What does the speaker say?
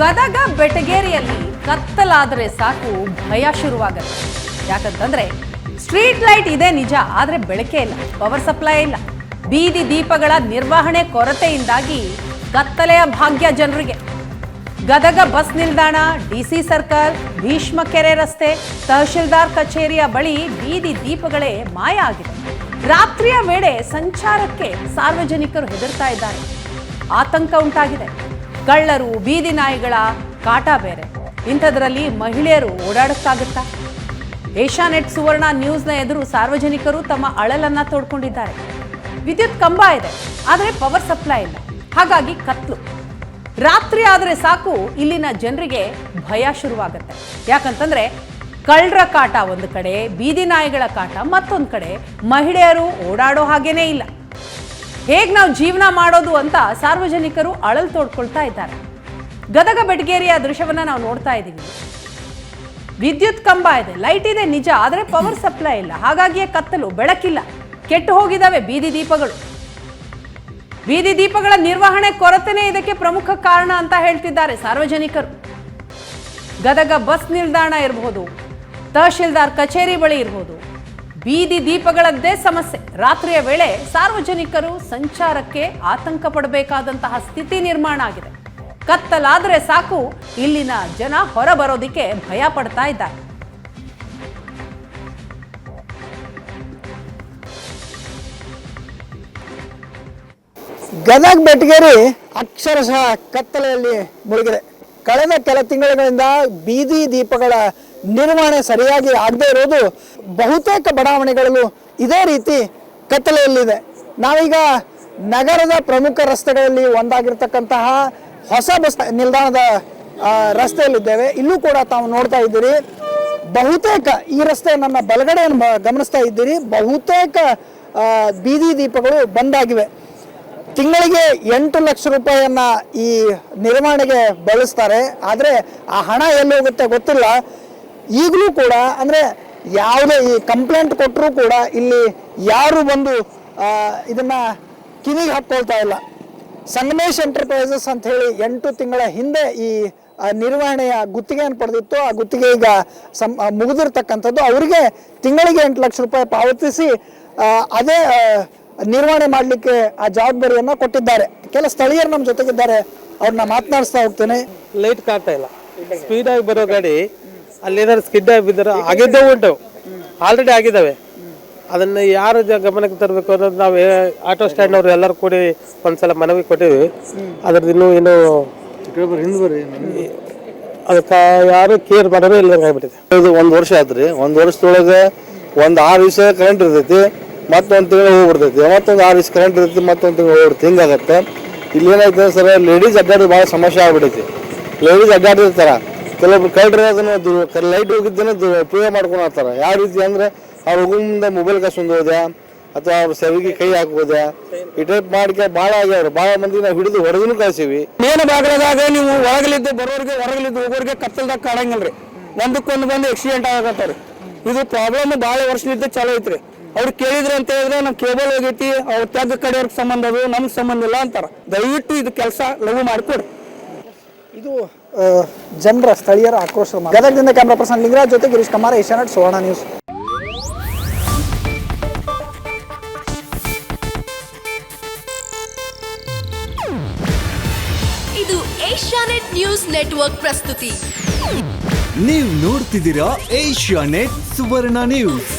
ಗದಗ ಬೆಟಗೇರಿಯಲ್ಲಿ ಕತ್ತಲಾದರೆ ಸಾಕು ಭಯ ಶುರುವಾಗತ್ತೆ. ಯಾಕಂತಂದ್ರೆ ಸ್ಟ್ರೀಟ್ ಲೈಟ್ ಇದೆ ನಿಜ, ಆದರೆ ಬೆಳಕೆ ಇಲ್ಲ, ಪವರ್ ಸಪ್ಲೈ ಇಲ್ಲ. ಬೀದಿ ದೀಪಗಳ ನಿರ್ವಹಣೆ ಕೊರತೆಯಿಂದಾಗಿ ಕತ್ತಲೆಯ ಭಾಗ್ಯ ಜನರಿಗೆ. ಗದಗ ಬಸ್ ನಿಲ್ದಾಣ ಡಿಸಿ ಸರ್ಕಲ್, ಭೀಷ್ಮ ಕೆರೆ ರಸ್ತೆ, ತಹಶೀಲ್ದಾರ್ ಕಚೇರಿಯ ಬಳಿ ಬೀದಿ ದೀಪಗಳೇ ಮಾಯ ಆಗಿದೆ. ರಾತ್ರಿಯ ವೇಳೆ ಸಂಚಾರಕ್ಕೆ ಸಾರ್ವಜನಿಕರು ಹೆದರ್ತಾ ಇದ್ದಾರೆ. ಆತಂಕ ಉಂಟಾಗಿದೆ. ಕಳ್ಳರು, ಬೀದಿ ನಾಯಿಗಳ ಕಾಟ ಬೇರೆ. ಇಂಥದ್ರಲ್ಲಿ ಮಹಿಳೆಯರು ಓಡಾಡಕ್ಕಾಗುತ್ತಾ? ಏಷ್ಯಾನೆಟ್ ಸುವರ್ಣ ನ್ಯೂಸ್ನ ಎದುರು ಸಾರ್ವಜನಿಕರು ತಮ್ಮ ಅಳಲನ್ನ ತೋಡ್ಕೊಂಡಿದ್ದಾರೆ. ವಿದ್ಯುತ್ ಕಂಬ ಇದೆ, ಆದರೆ ಪವರ್ ಸಪ್ಲೈ ಇಲ್ಲ. ಹಾಗಾಗಿ ಕತ್ಲು. ರಾತ್ರಿ ಆದರೆ ಸಾಕು, ಇಲ್ಲಿನ ಜನರಿಗೆ ಭಯ ಶುರುವಾಗುತ್ತೆ. ಯಾಕಂತಂದ್ರೆ, ಕಳ್ಳರ ಕಾಟ ಒಂದು ಕಡೆ, ಬೀದಿ ನಾಯಿಗಳ ಕಾಟ ಮತ್ತೊಂದು ಕಡೆ, ಮಹಿಳೆಯರು ಓಡಾಡೋ ಹಾಗೇನೇ ಇಲ್ಲ. ಹೇಗೆ ನಾವು ಜೀವನ ಮಾಡೋದು ಅಂತ ಸಾರ್ವಜನಿಕರು ಅಳಲು ತೋಡ್ಕೊಳ್ತಾ ಇದ್ದಾರೆ. ಗದಗ ಬೆಟಗೇರಿಯ ದೃಶ್ಯವನ್ನು ನಾವು ನೋಡ್ತಾ ಇದ್ದೀವಿ. ವಿದ್ಯುತ್ ಕಂಬ ಇದೆ, ಲೈಟ್ ಇದೆ, ನಿಜ, ಆದರೆ ಪವರ್ ಸಪ್ಲೈ ಇಲ್ಲ. ಹಾಗಾಗಿಯೇ ಕತ್ತಲು, ಬೆಳಕಿಲ್ಲ. ಕೆಟ್ಟು ಹೋಗಿದ್ದಾವೆ ಬೀದಿ ದೀಪಗಳು. ಬೀದಿ ದೀಪಗಳ ನಿರ್ವಹಣೆ ಕೊರತೆನೇ ಇದಕ್ಕೆ ಪ್ರಮುಖ ಕಾರಣ ಅಂತ ಹೇಳ್ತಿದ್ದಾರೆ ಸಾರ್ವಜನಿಕರು. ಗದಗ ಬಸ್ ನಿಲ್ದಾಣ ಇರಬಹುದು ತಹಶೀಲ್ದಾರ್ ಕಚೇರಿ ಬಳಿ ಇರಬಹುದು ಬೀದಿ ದೀಪಗಳದ್ದೇ ಸಮಸ್ಯೆ. ರಾತ್ರಿಯ ವೇಳೆ ಸಾರ್ವಜನಿಕರು ಸಂಚಾರಕ್ಕೆ ಆತಂಕ ಪಡಬೇಕಾದಂತಹ ಸ್ಥಿತಿ ನಿರ್ಮಾಣ ಆಗಿದೆ. ಕತ್ತಲಾದ್ರೆ ಸಾಕು, ಇಲ್ಲಿನ ಜನ ಹೊರ ಬರೋದಿಕ್ಕೆ ಭಯ ಪಡ್ತಾ ಇದ್ದಾರೆ. ಗದಗ ಬೆಟಗೇರಿ ಅಕ್ಷರಶಃ ಕತ್ತಲೆಯಲ್ಲಿ ಮುಳುಗಿದೆ. ಕಳೆದ ಕೆಲ ತಿಂಗಳುಗಳಿಂದ ಬೀದಿ ದೀಪಗಳ ನಿರ್ವಹಣೆ ಸರಿಯಾಗಿ ಆಗದೇ ಇರೋದು ಬಹುತೇಕ ಬಡಾವಣೆಗಳಲ್ಲೂ ಇದೇ ರೀತಿ ಕತ್ತಲೆಯಲ್ಲಿದೆ. ನಾವೀಗ ನಗರದ ಪ್ರಮುಖ ರಸ್ತೆಗಳಲ್ಲಿ ಒಂದಾಗಿರ್ತಕ್ಕಂತಹ ಹೊಸ ಬಸ್ ನಿಲ್ದಾಣದ ರಸ್ತೆಯಲ್ಲಿದ್ದೇವೆ. ಇಲ್ಲೂ ಕೂಡ ತಾವು ನೋಡ್ತಾ ಇದ್ದೀರಿ. ಬಹುತೇಕ ಈ ರಸ್ತೆ ನನ್ನ ಬಲಗಡೆಯನ್ನು ಗಮನಿಸ್ತಾ ಇದ್ದೀರಿ. ಬಹುತೇಕ ಬೀದಿ ದೀಪಗಳು ಬಂದಾಗಿವೆ. ತಿಂಗಳಿಗೆ ಎಂಟು ಲಕ್ಷ ರೂಪಾಯಿಯನ್ನ ಈ ನಿರ್ವಹಣೆಗೆ ಬಳಸ್ತಾರೆ. ಆದರೆ ಆ ಹಣ ಎಲ್ಲಿ ಹೋಗುತ್ತೆ ಗೊತ್ತಿಲ್ಲ. ಈಗಲೂ ಕೂಡ, ಅಂದರೆ ಯಾವುದೇ ಈ ಕಂಪ್ಲೇಂಟ್ ಕೊಟ್ಟರೂ ಕೂಡ ಇಲ್ಲಿ ಯಾರು ಬಂದು ಇದನ್ನು ಕಿವಿಗೆ ಹಾಕ್ಕೊಳ್ತಾ ಇಲ್ಲ. ಸಂಗಮೇಶ್ ಎಂಟರ್ಪ್ರೈಸಸ್ ಅಂತ ಹೇಳಿ ಎಂಟು ತಿಂಗಳ ಹಿಂದೆ ಈ ನಿರ್ವಹಣೆಯ ಗುತ್ತಿಗೆಯನ್ನು ಪಡೆದಿತ್ತು. ಆ ಗುತ್ತಿಗೆ ಈಗ ಸಂ ಮುಗಿದಿರ್ತಕ್ಕಂಥದ್ದು. ಅವರಿಗೆ ತಿಂಗಳಿಗೆ ಎಂಟು ಲಕ್ಷ ರೂಪಾಯಿ ಪಾವತಿಸಿ ಅದೇ ನಿರ್ವಹಣೆ ಮಾಡಲಿಕ್ಕೆ ಆ ಜವಾಬ್ದಾರಿಯನ್ನು ಕೊಟ್ಟಿದ್ದಾರೆ. ಕೆಲ ಸ್ಥಳೀಯರು ನಮ್ಮ ಜೊತೆಗಿದ್ದಾರೆ. ಅವ್ರನ್ನ ಮಾತನಾಡಿಸ್ತಾ ಹೋಗ್ತೇನೆ. ಲೈಟ್ ಕಾಡ್ತಾ ಇಲ್ಲ. ಸ್ಪೀಡಾಗಿ ಬರೋ ಗಾಡಿ ಅಲ್ಲಿ ಏನಾದ್ರು ಸ್ಕಿಡ್ ಆಗಿ ಬಿದ್ದರೆ ಆಗಿದ್ದೇ ಉಂಟು. ಆಲ್ರೆಡಿ ಆಗಿದ್ದಾವೆ. ಅದನ್ನ ಯಾರು ಜ- ಗಮನಕ್ಕೆ ತರಬೇಕು ಅನ್ನೋದು ನಾವು ಆಟೋ ಸ್ಟ್ಯಾಂಡ್ ಅವರು ಎಲ್ಲರೂ ಕೂಡಿ ಒಂದ್ಸಲ ಮನವಿ ಕೊಟ್ಟಿವಿ ಅದ್ರದ್ದು ಇನ್ನೂ ಏನು? ಅದಕ್ಕೆ ಯಾರು ಕೇರ್ ಮಾಡೋರು ಇಲ್ಲ ಆಗ್ಬಿಟ್ಟಿದೆ. ಇದು ಒಂದು ವರ್ಷ ಆತ್ರಿ ಒಂದು ವರ್ಷದೊಳಗೆ ಒಂದು ಆರು ದಿವಸ ಕರೆಂಟ್ ಇರ್ತೈತಿ ಮತ್ತೊಂದು ತಿಂಗಳು ಹೋಗ್ಬಿಡ್ತೈತಿ. ಮತ್ತೊಂದು ಆರು ದಿವಸ ಕರೆಂಟ್ ಇರ್ತೈತಿ ಮತ್ತೊಂದು ತಿಂಗಳು ಹೋಗ್ಬಿಡ್ತು ಹಿಂಗಾಗತ್ತೆ. ಇಲ್ಲಿ ಏನಾಯ್ತು ಸರ್ ಲೇಡೀಸ್ ಅಡ್ಡಾಡೋದು ಭಾಳ ಸಮಸ್ಯೆ ಆಗ್ಬಿಟ್ಟೈತಿ. ಲೇಡೀಸ್ ಅಡ್ಡಾಡಿರ್ತಾರ ಕೆಲವೊಬ್ರು ಅದು ಅದನ್ನ ಲೈಟ್ ಹೋಗಿದ್ದನ್ನ ದು- ಉಪಯೋಗ ಮಾಡ್ಕೊಂಡು ಹೋಗ್ತಾರ. ಯಾವ ರೀತಿ ಅಂದ್ರೆ ಅವ್ರ ಮುಂದೆ ಮೊಬೈಲ್ ಕಸ್ಕೊಂಡು ಹೋದ್ಯಾ ಅಥವಾ ಅವ್ರ ಸೆವಿಗೆ ಕೈ ಹಾಕೋದೆ ಈ ಟೈಪ್ ಮಾಡಿಕೆ ಭಾಳ ಆಗ್ಯಾವ್ರು. ಭಾಳ ಮಂದಿ ನಾವು ಹಿಡಿದು ಹೊರಗೂ ಕಳ್ಸೀವಿ. ಮೇನ್ ಭಾಗದಾಗ ನೀವು ಒಳಗಲಿದ್ದು ಬರೋರಿಗೆ ಹೊರಗಲಿದ್ದು ಹೋಗೋರಿಗೆ ಕತ್ತಲ್ದಾಗ ರೀ ಒಂದಕ್ಕೊಂದು ಬಂದು ಆಕ್ಸಿಡೆಂಟ್ ಆಗತ್ತಾರ. ಇದು ಪ್ರಾಬ್ಲಮ್ ಭಾಳ ವರ್ಷದಿಂದ ಚಾಲೂ ಐತ್ರಿ. ಅವ್ರು ಕೇಳಿದ್ರೆ ಅಂತ ಹೇಳಿದ್ರೆ ನಾವು ಕೇಬಲ್ ಹೋಗೈತಿ ಅವ್ರ ತೆಗ್ಗ ಕಡೆಯವ್ರಿಗೆ ಸಂಬಂಧ ಅದು ನಮ್ಗೆ ಸಂಬಂಧ ಇಲ್ಲ ಅಂತಾರೆ. ದಯವಿಟ್ಟು ಇದು ಕೆಲಸ ಲಘು ಮಾಡಿಕೊಡ್ರಿ ಇದು ಜನರ ಸ್ಥಳೀಯರ ಆಕ್ರೋಶ ಗದಗದಿಂದ ಕ್ಯಾಮ್ರಾ ಪರ್ಸನ್ ಲಿಂಗರಾಜ್ ಜೊತೆ ಗಿರೀಶ್ ಕುಮಾರ್ ಏಷ್ಯಾನೆಟ್ ಸುವರ್ಣ ನ್ಯೂಸ್. ಇದು ಏಷ್ಯಾನೆಟ್ ನ್ಯೂಸ್ ನೆಟ್ವರ್ಕ್ ಪ್ರಸ್ತುತಿ. ನೀವು ನೋಡ್ತಿದ್ದೀರಾ ಏಷ್ಯಾ ನೆಟ್ ಸುವರ್ಣ ನ್ಯೂಸ್.